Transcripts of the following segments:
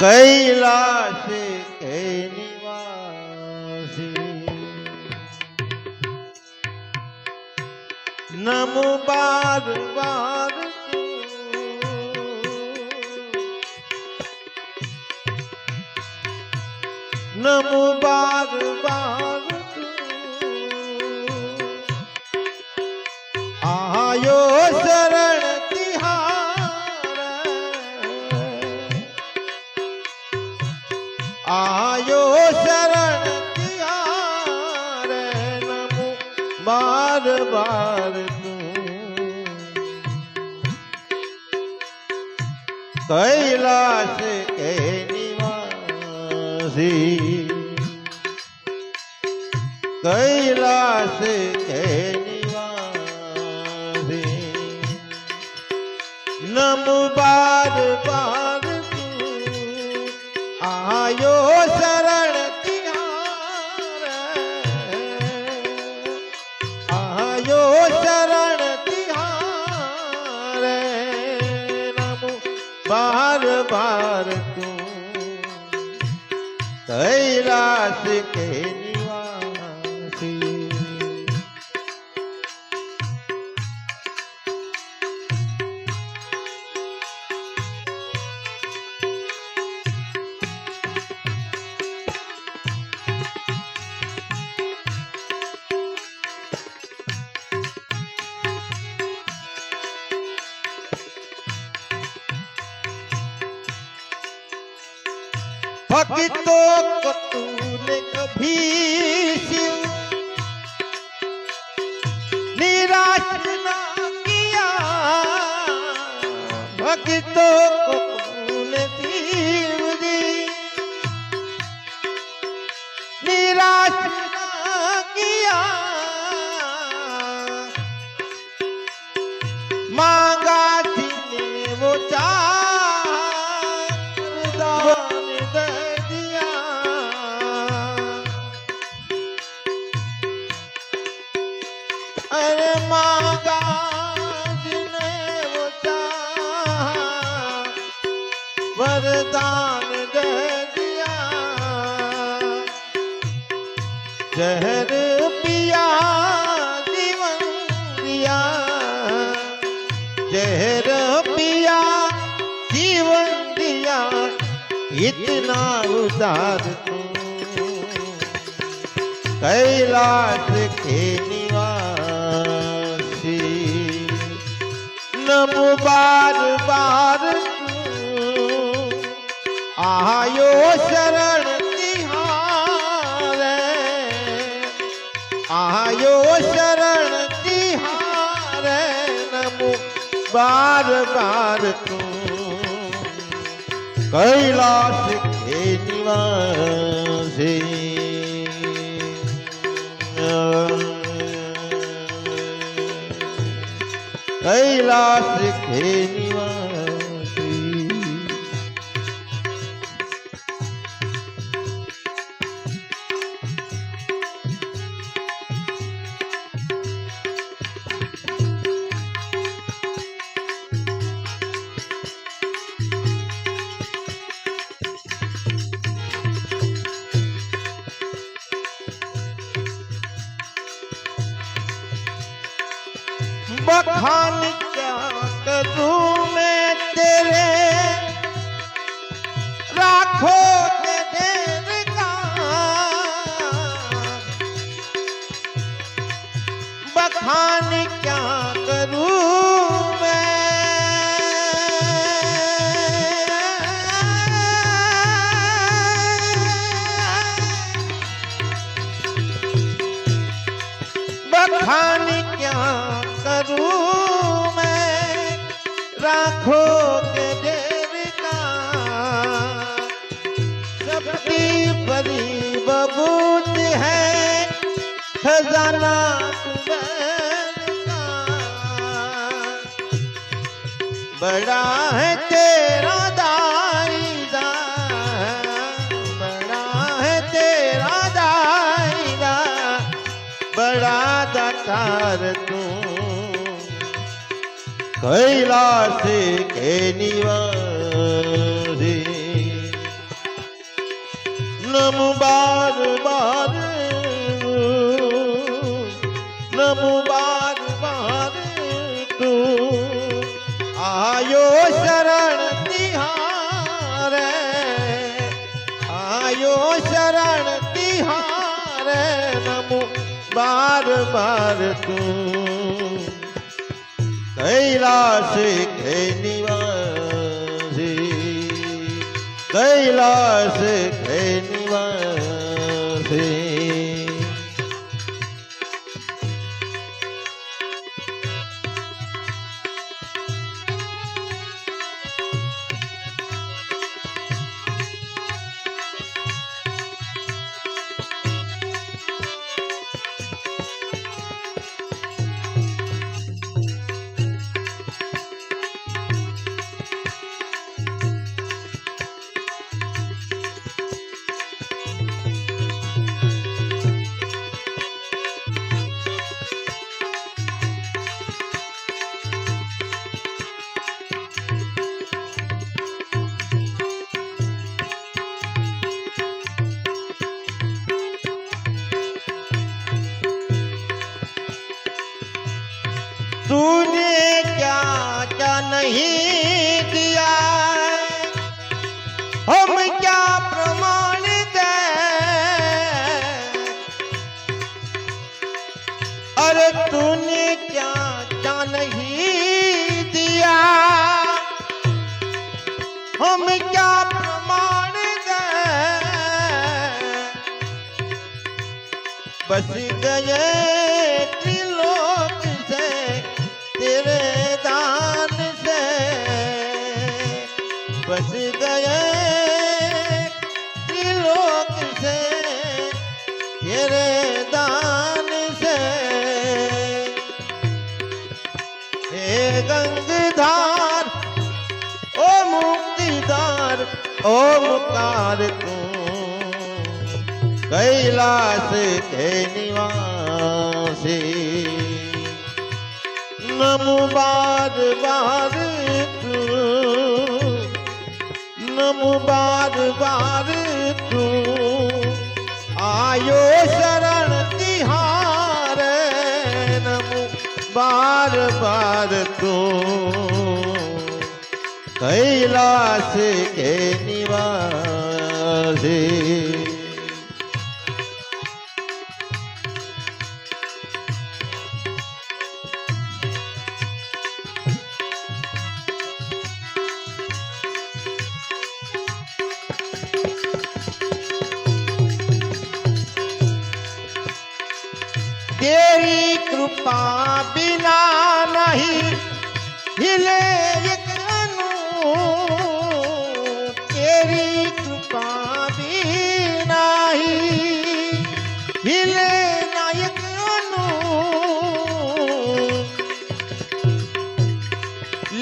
કૈલાસે કે નિવાસી. નમો બાર બાર નમો બાર બાર આયો શરણ તિહાર નમો બાર બાર કૈલાસ કૈલાસ આયો भक्तों को तूने कभी शिव निराश ना किया भक्तों इतना उदार तू कैलाश के निवासी नमो बार बार तू आयो शरण तिहार आयो शरण तिहार नमो बार बार तू કૈલાસ એ નિવાસે કૈલાસ એ बखान क्या करूं मैं तेरे राखो के देर का बखान राखो के देर का सबकी बड़ी बबूत है खजाना कुबेर का बड़ा है કૈલાસી કેની વારી? નમુ બાર બાર નમુ બાર બાર તું આયો શરણ તિહારે, આયો શરણ તિહારે નમુ બાર બાર તું. કૈલાસ કે નિવાસી. કૈલાસ કે નિવાસી. बस गए त्रिलोक से तेरे दान से बस गए त्रिलोक से तेरे दान से हे गंगधार ओ मुक्तिदार ओमकार तू કૈલાસ તે નિવાસી. નમો બાર બાર તું નમો બાર બાર તું આયો શરણ તિહારે, નમો બાર બાર તું. કૈલાસ કે નિવાસી. कृपा बिना नहीं हिले एक अणु तेरी कृपा बिना ही हिले ना एक अणु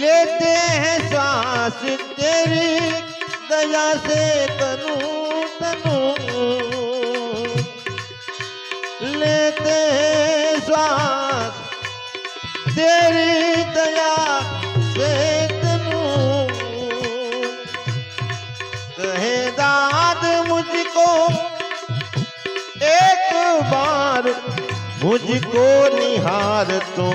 लेते हैं सांस तेरी दया से तनु तनु મુજકો નિહારતો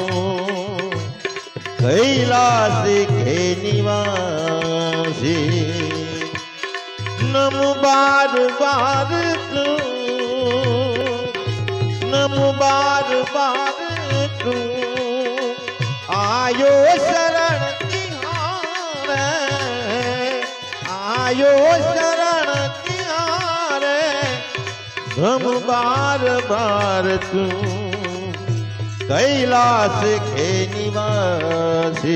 કૈલાસ ઘે નિવાસી નમુ બાર બાર નમુ બાર બાર આયો શરણ તિહારે આયો શરણ તિહારે ભમ બાર બાર તું કૈલાસ ખે નિવાસી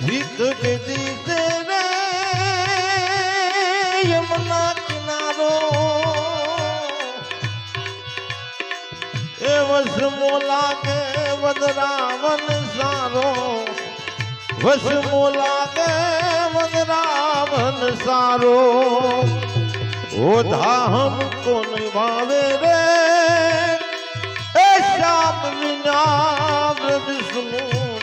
વિકટ દિશે રે યમુના કિનારો. એ વસમો લાગે વદરાવન સારો. વસમો લાગે વદરાવન સારો. ઓ ધામ કોન ભાવે રે? શ્યામ વિના વૃદ્ધ સુનું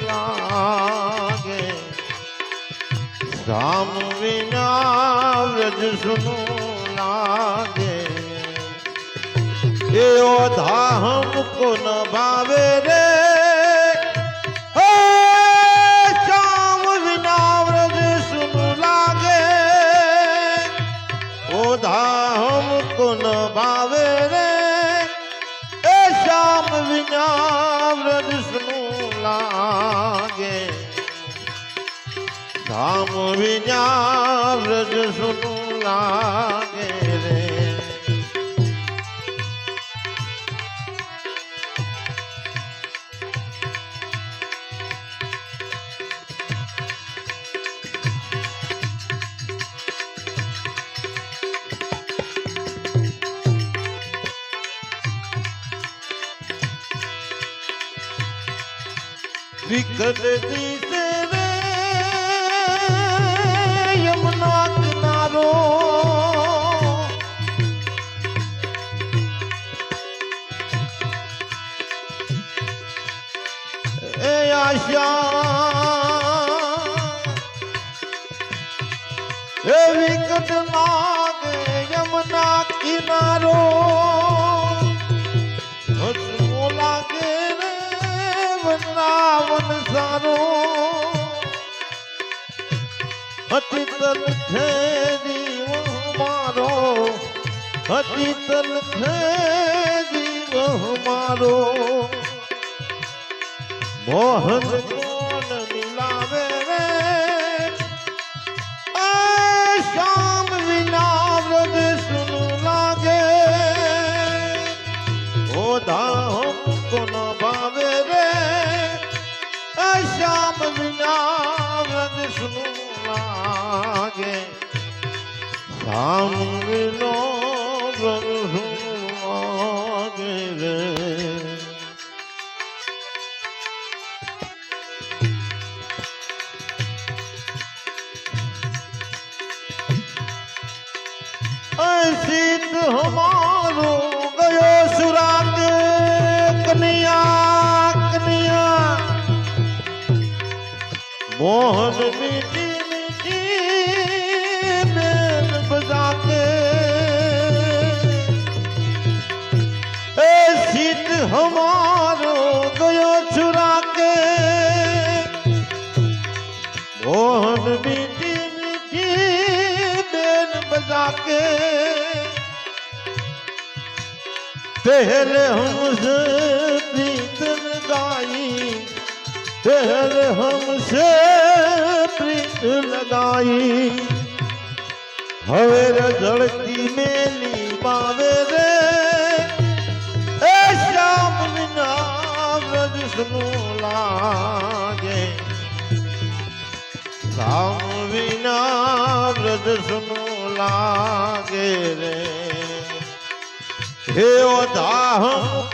શ્યામ વિના વ્રજ સુનું લાગે એ ધામ કો ન ભાવે રે. સુનું લાગે રે વિકટ દિશે આશા. એ વિકટ નાગે યમના કિનારો. હસવો લાગે રે વૃંદાવન સારો. અતિ છે જીવ મારો. અતિ છે જીવ મારો. મોહન. મિલાવે રે. શ્યામ વિના વ્રત સુન લાગે. ઓ ધામ કોન ભાવે રે. શ્યામ વિના શ્યામ વિનો વ્રત સુન લાગે રે. સીત હમારો ગયો સુરાગ કનિયા કનિયા મોહન મીઠી तेहल हमसे प्रीतम लगाई तेहल हमसे प्रीत लगाई हवे रजड़ती मेली बावे रे ए श्याम नाम रज सुनो लागे राम विना रज सुनो लागे रे હે ઓ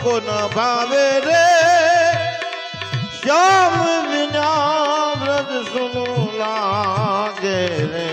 કોન ભાવે રે શ્યામ વિના વ્રત સુનું લાગે રે.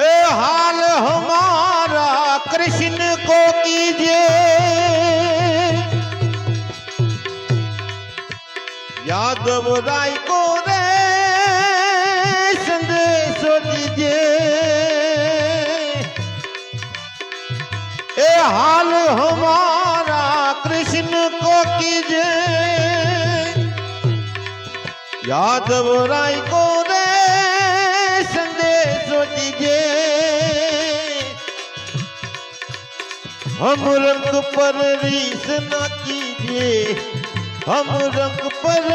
ए हाल हमारा कृष्ण को कीजिए यादव राय को रे संदेश दीजिए ए हाल हमारा कृष्ण को कीजिए यादव राय को हम रंग पर रीस न कीजिए हम रंग पर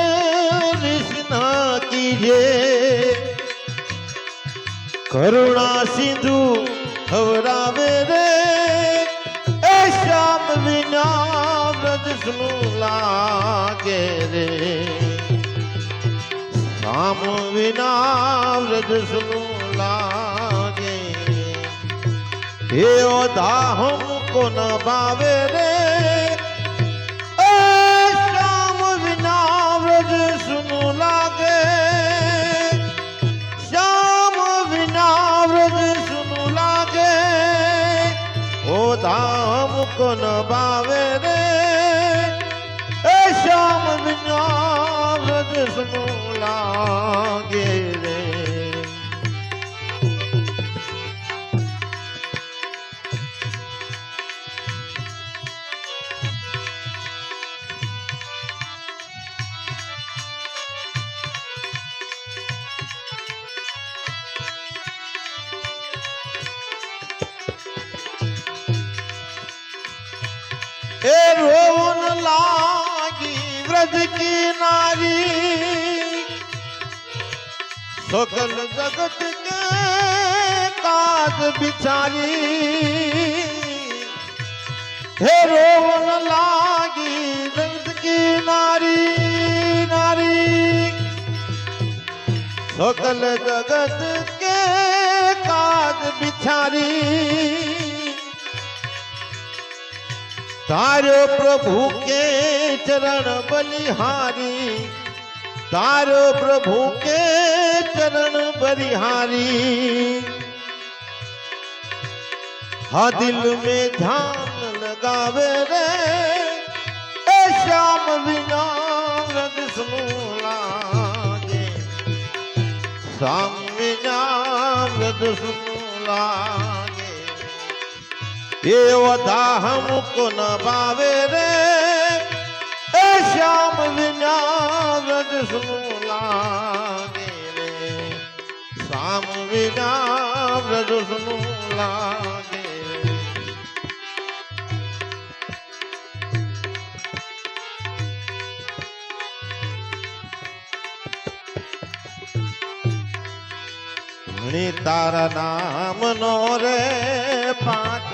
रीस न कीजिए કરુણા સિંધુ હવરાવે રે એ શ્યામ વિના વ્રજ સુનું લાગે રે શ્યામ વિના વ્રજ સુનું લાગે હે ઓધા હમકો ન ભાવે એ રોન લાગી વ્રજ કી નારી સકલ જગત કે કાજ બિચારી. હે રોન લાગી વ્રજ કી નારી. નારી સકલ જગત કે કાજ બિચારી. તારો પ્રભુ કે ચરણ બલિહારી? તારો પ્રભુ કે ચરણ બલિહારી? હા દિલ મે ધ્યાન લગાવે રે, એ શ્યામ વિના રગ સમૂલાજે. શ્યામ વિના રગ એવો દાહ મૂકો ન ભાવે રે? એ શ્યામ વિના રજ શું લાગે રે. શ્યામ વિના રજ શું લાગે તારા નામ નો રે પાંચ